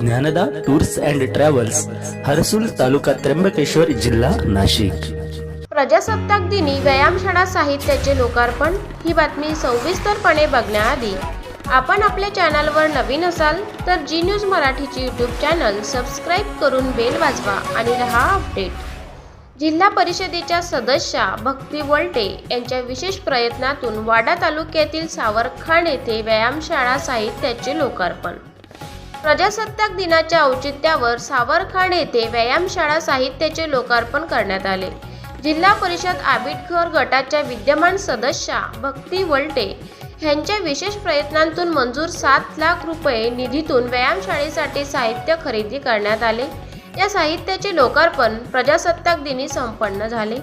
Gyanada tours and travels Harsul taluka Trimbakeshwar जिल्हा नाशिक. प्रजासत्ताक दिनी व्यायामशाळा साहित्याचे लोकार्पण ही बातमी सविस्तरपणे बघण्याआधी आपण आपल्या चॅनलवर नवीन असाल तर जी न्यूज मराठीचे यूट्यूब चॅनल सबस्क्राईब करून बेल वाजवा आणि रहा अपडेट जिल्हा परिषदेच्या सदस्या भक्ती वलटे यांच्या विशेष प्रयत्नातून वाडा तालुक्यातील सावरखान येथे व्यायामशाळा साहित्याचे लोकार्पण. प्रजासत्ताक दिनाच्या औचित्यावर सावरखान येथे व्यायामशाळा साहित्याचे लोकार्पण करण्यात आले. जिल्हा परिषद आबिटखोर गटाच्या विद्यमान सदस्या भक्ती वलटे ह्यांच्या विशेष प्रयत्नांतून मंजूर सात लाख रुपये निधीतून व्यायामशाळेसाठी साहित्य खरेदी करण्यात आले. या साहित्याचे लोकार्पण प्रजासत्ताक दिनी संपन्न झाले.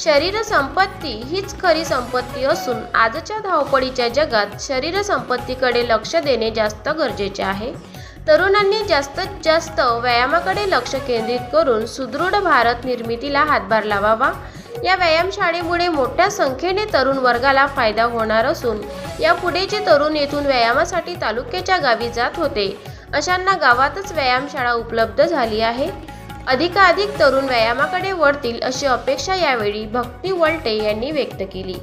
शरीर संपत्ती हीच खरी संपत्ती असून आजच्या धावपळीच्या जगात शरीर संपत्तीकडे लक्ष देणे जास्त गरजेचे आहे. तरुणांनी जास्तीत जास्त व्यायामाकडे लक्ष केंद्रित करून सुदृढ भारत निर्मितीला हातभार लावावा. या व्यायामशाळेमुळे मोठ्या संख्येने तरुण वर्गाला फायदा होणार असून यापुढे जे तरुण येथून व्यायामासाठी तालुक्याच्या गावी जात होते अशांना गावातच व्यायामशाळा उपलब्ध झाली आहे. अधिकाधिक तरुण व्यायामाकडे वळतील अशी अपेक्षा यावेळी भक्ती वलटे यांनी व्यक्त केली.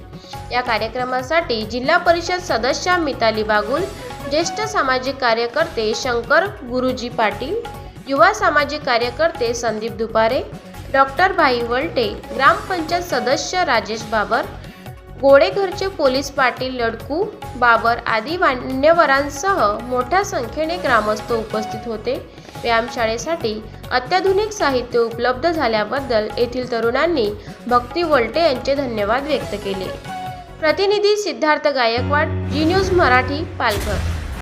या कार्यक्रमासाठी जिल्हा परिषद सदस्या मिताली बागुल ज्येष्ठ सामाजिक कार्यकर्ते शंकर गुरुजी पाटील युवा सामाजिक कार्यकर्ते संदीप दुपारे डॉक्टर भाई वलटे ग्रामपंचायत सदस्य राजेश बाबर गोडेघरचे पोलीस पाटील लडकू बाबर आदी मान्यवरांसह मोठ्या संख्येने ग्रामस्थ उपस्थित होते. व्यायामशाळेसाठी अत्याधुनिक साहित्य उपलब्ध झाल्याबद्दल येथील तरुणांनी भक्ती वलटे यांचे धन्यवाद व्यक्त केले. प्रतिनिधी सिद्धार्थ गायकवाड जी न्यूज मराठी पालघर.